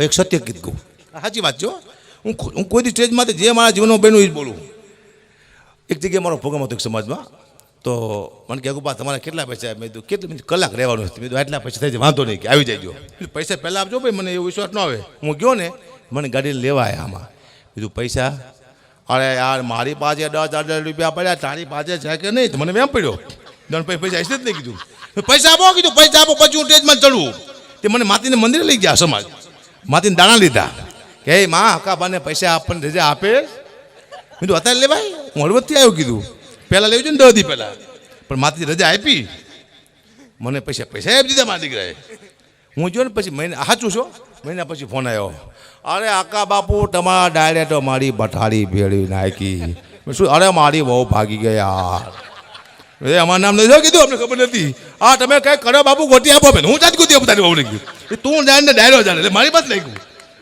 એક સત્ય કીધું કહું. સાચી વાત જો હું. હું કોઈ સ્ટેજમાં જે મારા જીવનમાં બન્યું એ જ બોલું. એક જગ્યાએ મારો પ્રોગ્રામ હતો એક સમાજમાં. તો મને કહે બા, તમારે કેટલા પૈસા? મેં કીધું, કેટલું? કલાક રહેવાનું હતું મેં આટલા પૈસા થાય છે, વાંધો નહીં કે, આવી જાય પૈસા પહેલાં આપજો ભાઈ, મને એવો વિશ્વાસ ન આવે. હું ગયો ને, મને ગાડી લેવા આવ્યા આમાં. કીધું, પૈસા? અરે યાર, મારી પાસે દસ હજાર રૂપિયા પડ્યા, તારી પાસે છે કે નહીં? મને એમ પડ્યો. દણ પૈસા પૈસા હશે જ નહીં કીધું. પૈસા આપો, કીધું, પૈસા આપો, પછી હું સ્ટેજમાં ચડવું તે મને માતીને મંદિરે લઈ ગયા સમાજ. માતીને દાણા લીધા. કે હે માં હકાબાને પૈસા આપણને રજા આપે. મેં કીધું, અત્યારે લેવાય હું હળવદથી આવ્યો કીધું. પહેલાં લેવું છે ને દસ પહેલાં. પણ માથી રજા આપી. મને પૈસા પૈસા આપી દીધા મારા દીકરાએ. હું જો ને પછી મહિના, સાચું છો? મહિના પછી ફોન આવ્યો અરે, આકા બાપુ, તમારા ડાયરેક્ટ મારી બઠાડી ભેળવી નાખી. શું અરે, મારી બહુ ભાગી ગયા. એ અમારું નામ નથી કીધું અમને ખબર નથી. આ તમે કઈ કરો બાપુ ગોટી આપો બેન હું જાત ગોતી આપું તારી બહુ ગયું. એ તું જાણે ડાયરો જાણે એટલે મારી પાસે ગયું.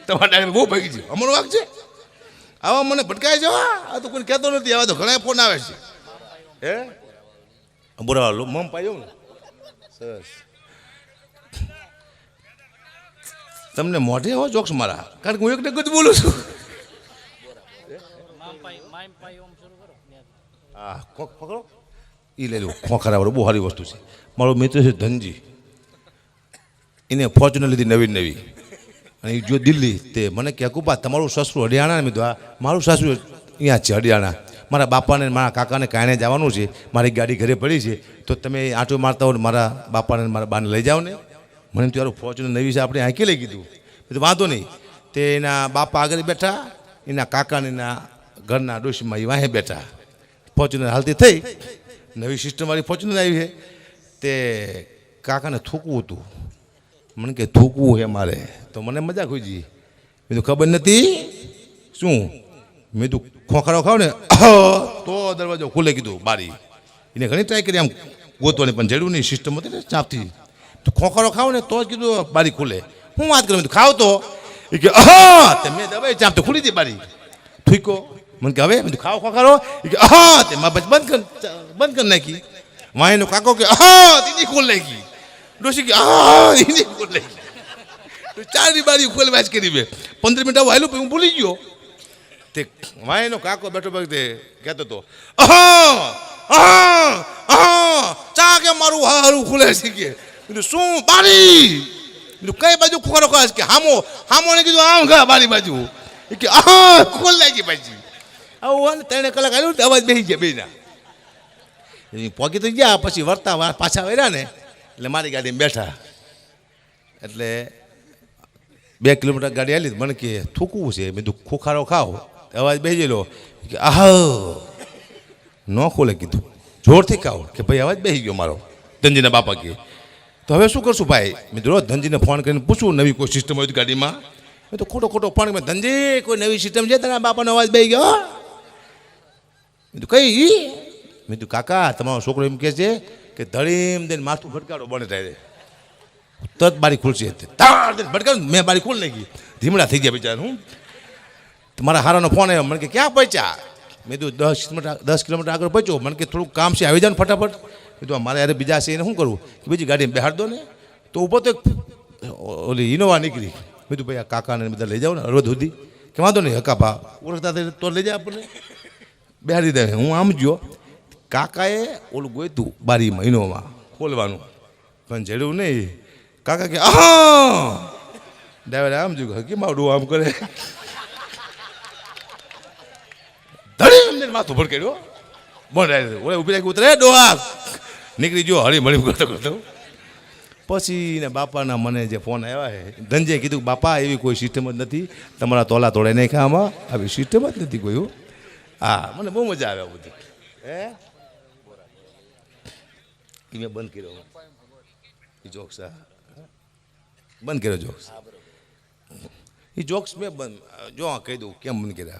તમારા ડાયરો બહુ ભાગી ગયું. અમારું વાક છે. આવા મને ભટકાય છે આ તો કોઈ કહેતો નથી આવા તો ઘણા ફોન આવે છે. હે? બુરા લો મમ પાયો ને. સરસ. તમને મોઢે હો જોક્સ મારા કારણ કે હું એક જ બોલું છું. હા કોક પકડો. એ લઈ લો ખોખરા વાળો, બહુ સારી વસ્તુ છે. મારો મિત્ર છે ધનજી. એને ફોર્ચ્યુનર લીધી નવી નવી. અને એ જો દિલ્હી, તે મને કહે, કુપા, તમારું સસરું હરિયાણા મેં કીધું મારું સાસુ અહીંયા છે હરિયાણા. મારા બાપાને મારા કાકાને કાંઈને જવાનું છે. મારી ગાડી ઘરે પડી છે. તો તમે આંટો મારતા હો મારા બાપાને મારા બાને લઈ જાઓ ને. મને તો ફોર્ચ્યુનર નવી છે, આપણે આંકી લઈ કીધું. કીધું, વાંધો નહીં. તે એના બાપા આગળ બેઠા, એના કાકાને એના ઘરના ડોશીમાં એ વાહે બેઠા. ફોર્ચ્યુનર હાલતી થઈ. નવી સિસ્ટમવાળી ફોર્ચ્યુનર આવી છે. તે કાકાને થૂકવું હતું. મને કે, થૂકવું છે મારે. તો મને મજા ખોજી મેં તો ખબર નથી. શું? મેં તું ખોખરો ખાવ ને. તો દરવાજો ખુલે કીધું, બારી. એને ઘણી ટ્રાય કરી, આમ ગોતવાની, પણ જડ્યું નહીં સિસ્ટમ હતી ને, ચાપથી. તો ખોખરો ખાવ ને, તો જ કીધું, બારી ખુલે. હું વાત કરું કીધું, ખાવ તો. એ કે તે મેં દબાઈ ચાપ તો ખુલી હતી બારી. થૂકો મને કે હવે? મેં કીધું ખાવ ખા કરો કે હા તે પછી બંધ કર, બંધ કરી નાખી. વાંયનો કાકો કે હા દીદી ખોલ નાખી. ડોશી કે હા દીદી ખોલ નાખી. તો ચારની બારી ખોલ વાંચ કરી બે. પંદર મિનિટ આવું હાલું હું ભૂલી ગયો. તે વાંયનો કાકો બેઠો બેઠો તે કહેતો હતો ચા કે મારું હારું ખુલે છે કે? કીધું, શું બારી? કીધું, કઈ બાજુ ખોરો ખાસ કે, હામો? હામો ને કીધું, આમ ઘા બારી બાજુ. કે, અહા, ખોલ લાગી પાછી. આવું ત્રણ કલાક આવ્યું અવાજ બેસી ગયા બેના પોગી તો ગયા, પછી વર્તા પાછા વર્યા ને, એટલે મારી ગાડીમાં બેઠા. એટલે બે કિલોમીટર ગાડી આવી મને કે, થૂકવું છે. મેં તું ખોખારો ખાવ અવાજ બેસેલો કે આહ. ન ખોલે કીધું. જોરથી ખાવ કે ભાઈ, અવાજ બેસી ગયો મારો. ધનજીના બાપા કે, તો હવે શું કરશું ભાઈ? મેં રોજ ધનજીને ફોન કરીને પૂછું નવી કોઈ સિસ્ટમ હોય ગાડીમાં. મેં તો ખોટો ખોટો ફોન ધનજી, કોઈ નવી સિસ્ટમ છે તને બાપાનો? અવાજ બેસી ગયો મેં કઈ ઈ? મેં તું કાકા, તમારો છોકરો એમ કહે છે કે ધડીમ દઈને માથું ભટકાડો બને થાય તરત બારી ખુલશે તાર દઈને ભટકાડ મેં બારી ખુલ નાખી. ધીમડા થઈ ગયા બિચારા, હું. મારા હારાનો ફોન આવ્યો. મને કે, ક્યાં પહોંચ્યા? મેં તો દસ કિલોમીટર દસ કિલોમીટર આગળ પહોંચ્યો. મને કે, થોડુંક કામ છે, આવી જાવ ફટાફટ. કીધું મારે યારે બીજા છે, એને શું કરવું? કે, બીજી ગાડી બેહાડ દો ને. તો ઊભો તો ઓલી ઇનોવા નીકળી. મેં તો ભાઈ, આ કાકાને બધા લઈ જાઓ ને અરવદ સુધી. કે, વાંધો નહીં હકા ભા ઓળખતા તો લઈ જાય આપણને. બેહાડી દે. હું આમ જો કાકાએ ઓલું ગોયતું બારી મહિનોમાં, ખોલવાનું. પણ જડ્યું નહીં. કાકા કે આ ડ્રાઈવર આમ જોયું હકી માવડું આમ કરે. ધડી માથું ભડકેડ્યો બોલ ઓલે ઊભી રાખી ઉતરે, ડોહા. નીકળી ગયો, હળી મળી કરતો કરતો પછી ને બાપાના મને જે ફોન આવ્યા છે ધનજે કીધું બાપા, એવી કોઈ સિસ્ટમ જ નથી. તમારા તોલા તોડે નહીં ખાવામાં. આવી સિસ્ટમ જ નથી કોઈ હો. મને બહુ મજા આવે બધી. હે? મેં બંધ કર્યો. એ જોક્સ હા. બંધ કર્યો જોક્સ એ જોક્સ મેં બંધ, જો કહી દઉં કેમ બંધ કર્યા.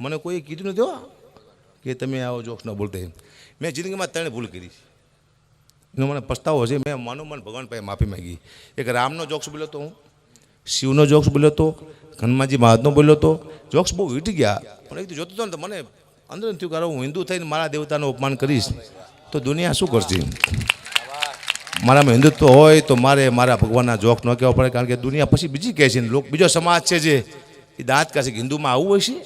મને કોઈ કીધું નથી કે તમે આવો જોક્સ ન બોલતા એમ. મેં જિંદગીમાં ત્રણે ભૂલ કરી એનો મને પસ્તાવો છે મેં માનું મન ભગવાન પાસે માફી માંગી. એક રામનો જોક્સ બોલ્યો તો હું શિવનો જોક્સ બોલ્યો હતો હનુમાનજી મહારાજનો બોલ્યો હતો જોક્સ બહુ વીટી ગયા. પણ એક જોતો હતો ને તો મને અંદર થયું કે હું હિન્દુ થઈને મારા દેવતાનું અપમાન કરીશ, તો દુનિયા શું કરશે? મારામાં હિન્દુત્વ હોય તો મારે મારા ભગવાનના જોક ન કહેવા પડે, કારણ કે દુનિયા પછી બીજી કહે છે લોક, બીજો સમાજ છે જે, એ દાંત કાશે કે હિન્દુમાં આવું હોય છે?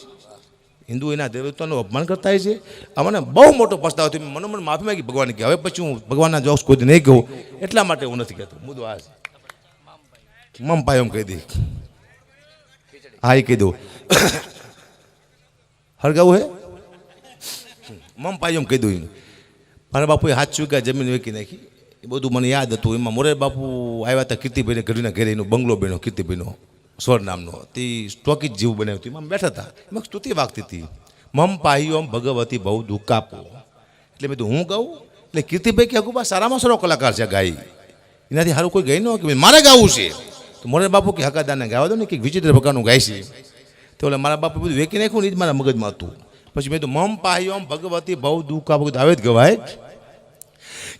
હિન્દુ એના દેવતાનું અપમાન કરતા હોય છે? મને બહુ મોટો પસ્તાવો થયો. મને મને માફી માંગી ભગવાન કે હવે પછી હું ભગવાનના જોક્સ કોઈ નહીં કહું. એટલા માટે હું નથી કહેતો. મુદ્દો આ છે. મમ પાયો એમ કહી દઈ હા, એ કહી દઉં હળગાવું હે? મમ પાયો એમ કહી દઉં મારા બાપુએ હાથ ચૂક્યા, જમીન વેકી નાખી. એ બધું મને યાદ હતું. એમાં મોરે બાપુ આવ્યા હતા કીર્તિભાઈને ઘડીના ઘરે, એનો બંગલો બન્યો, કીર્તિભાઈનો સ્વર નામનો. તે સ્ટોકીજ જેવું બનાવ્યું હતું. એમાં બેઠા હતા. એમાં સ્તુતિ વાગતી હતી. મમ પાહ્યોમ ભગવતી બહુ દુકાપો એટલે મેં તો હું ગાઉં? એટલે કીર્તિભાઈ કે, અગુબા, સારામાં સારો કલાકાર છે ગાય. એનાથી સારું કોઈ ગઈ ન કે, મારે ગાવું છે. તો મોરે બાપુ કે હકાદાને ગાવા દો ને કે વિચિત્ર પ્રકારનું છે. તો એટલે મારા બાપુ બધું વેકી નાખ્યું ને એ જ મારા મગજમાં હતું. પછી મેં તો મમ પાહ્યોમ ભગવતી બહુ દુઃખ આપો આવે જ ગવાય.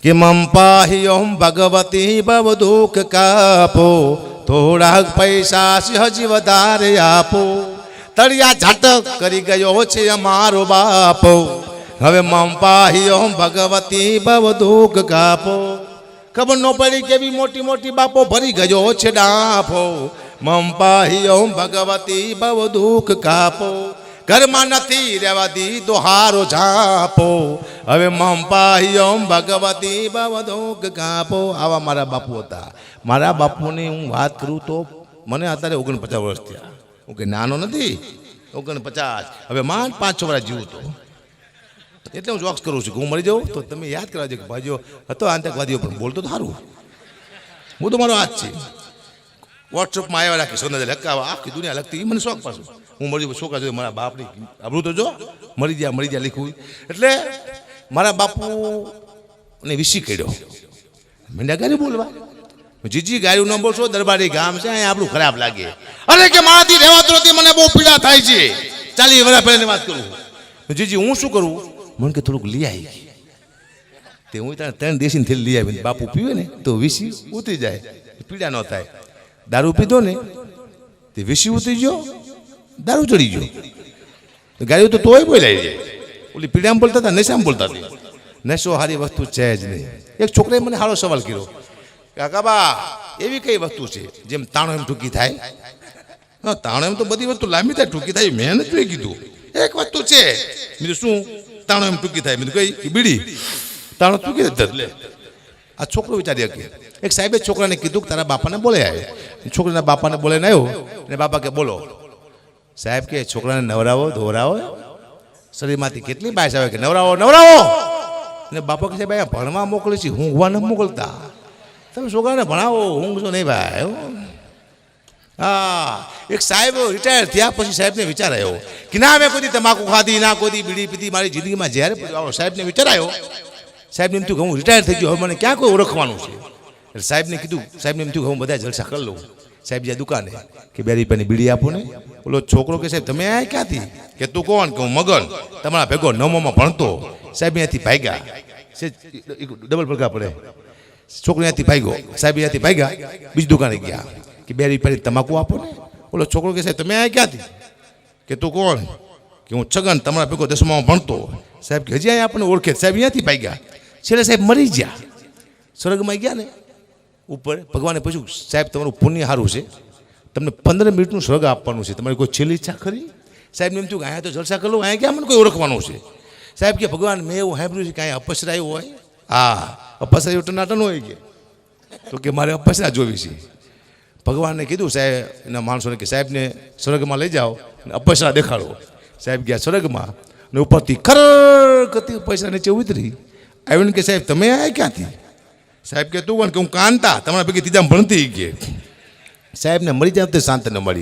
કે મમ પાહ્યોમ ભગવતી બહુ દુઃખ કાપો, થોડાક પૈસા હજી વધારે આપો. તળિયા ઝાટક કરી ગયો છે અમારો બાપો. હવે મમ પાહ્યોમ ભગવતી બહુ દુઃખ કાપો. ખબર ન પડી કેવી મોટી મોટી બાપો ભરી ગયો છે ડાફો. મમપાહી ઓમ ભગવતી બહુ દુઃખ કાપો. ઘરમાં નથી રહેવા દીધો હારો ઝાપો. હવે મમપાહી ઓમ ભગવતી બહુ દુઃખ કાપો. આવા મારા બાપુ હતા. મારા બાપુની હું વાત કરું તો મને અત્યારે ઓગણપચાસ વર્ષ થયા. હું કે નાનો નથી. ઓગણપચાસ. હવે માંડ પાંચ છ વર્ષ જીવું તો. એટલે હું જોક્સ કરું છું કે હું મરી જાઉં? તો તમે યાદ કરાવજો કે ભાઈઓ હતો આતંકવાદીઓ, પણ બોલતો તો સારું. હું તો મારો હાથ છે. વોટ્સઅપમાં આવ્યા રાખી સોના લખાવા આખી દુનિયા લખતી મને શોખ પાછું. હું મરી છોકરા જોઈએ મારા બાપની આબરું તો જો, મરી ગયા મરી ગયા લીખું એટલે મારા બાપુ ને વિસી કર્યો. મેં ગાડી બોલવા. જીજી ગાયું ન બોલશો, દરબારી ગામ છે, અહીંયા આપણું ખરાબ લાગે. અરે કે મારાથી રહેવાતું નથી, મને બહુ પીડા થાય છે. ચાલી વર્ષ પહેલાની વાત કરું. જીજી, હું શું કરું? મને કે થોડુંક લઈ આવી તે હું ત્યાં ત્રણ દેશીને થેલી લઈ આવી બાપુ પીવે ને, તો વિસી ઉતરી જાય. પીડા ન થાય. દારૂ પીધો ને, તે વિસી ઉતરી ગયો, દારૂ ચડી ગયો. ગાયો તો તોય બોલાઈ જાય ઓલી પીડામાં બોલતા હતા, નશામાં બોલતા હતા. નશો સારી વસ્તુ છે જ નહીં. એક છોકરાએ મને સારો સવાલ કર્યો. કાકાબા એવી કઈ વસ્તુ છે જેમ તાણો એમ ટૂંકી થાય? હા, તાણો એમ તો બધી વસ્તુ લાંબી થાય, ટૂંકી થાય, મેં નથી કીધું. એક વસ્તુ છે. બીજું શું? તાણો એમ ટૂંકી થાય. મેં કઈ? બીડી. તાણો ટૂંકી થાય. આ છોકરો વિચારી શકે. એક સાહેબે છોકરાને કીધું કે તારા બાપાને બોલે આવે છોકરાના બાપાને બોલે આવ્યો અને બાપા કે, બોલો. સાહેબ કે, છોકરાને નવરાવો ધોરાવો શરીરમાંથી કેટલી બાયસ આવે કે, નવરાવો નવરાવો. અને બાપા કે, સાહેબ, અહીંયા ભણવા મોકલે છે. હું ન મોકલતા. તમે છોકરાને ભણાવો. ઊંઘશો નહીં ભાઈ. હો. એક સાહેબ રિટાયર થયા પછી સાહેબને વિચાર આવ્યો કે ના, મેં કોઈ તમાકુ ખાધી, ના કોઈ બીડી પીધી, મારી જિંદગીમાં જ્યારે સાહેબને વિચાર આવ્યો સાહેબને એમ થયું કે હું રિટાયર થઈ ગયો, હવે મને ક્યાં કોઈ ઓળખવાનું છે? એટલે સાહેબને કીધું, સાહેબને એમ થયું કે હું બધા જલસા કરી લઉં. સાહેબ જ્યાં દુકાને કે બે રૂપિયાની બીડી આપો ને. ઓલો છોકરો કે સાહેબ, તમે આ ક્યાંથી? કે તું કોણ? કે હું મગન. તમારા ભેગો નવમોમાં ભણતો. સાહેબ અહીંયાથી ભાગ્યા. ડબલ પગા પડે. છોકરો અહીંયાથી ભાગ્યો. સાહેબ અહીંયાથી ભાગ્યા. બીજી દુકાને ગયા. કે બે રૂપિયાની તમાકુ આપો ને. ઓલો છોકરો કે સાહેબ તમે આ ક્યાંથી? કે, તું કોણ? કે, હું છગન, તમારા ભેગો દસમામાં ભણતો. સાહેબ કે, હજી અહીંયા આપણને ઓળખે. સાહેબ અહીંયાથી ભાગ્યા છેલ્લે સાહેબ મરી ગયા. સ્વર્ગમાં ગયા ને. ઉપર ભગવાને પૂછ્યું, સાહેબ, તમારું પુણ્ય સારું છે. તમને પંદર મિનિટનું સ્વર્ગ આપવાનું છે. તમારી કોઈ છેલ્લી ઈચ્છા ખરી? સાહેબ એમ થયું કે, અહીંયા તો જલસા કરી, અહીંયા ક્યાં મને કોઈ ઓળખવાનું છે? સાહેબ કે, ભગવાન, મેં એવું સાંભળ્યું છે કે અહીંયા અપસરાયું હોય. હા, અપસરાયું ટનાટન હોય કે. તો કે, મારે અપસરા જોવી છે. ભગવાનને કીધું, સાહેબ, એના માણસોને કે, સાહેબને સ્વર્ગમાં લઈ જાઓ અને અપસરા દેખાડો. સાહેબ ગયા સ્વર્ગમાં ને ઉપરથી ખર કરતી પૈસા નીચે ઉતરી. આવીને કે, સાહેબ, તમે આ ક્યાંથી? સાહેબ કે, તું કે, હું કાંતા. તમારા ભેગી ત્રીજા ભણતી કે સાહેબને મળી જાય તે શાંત ન મળી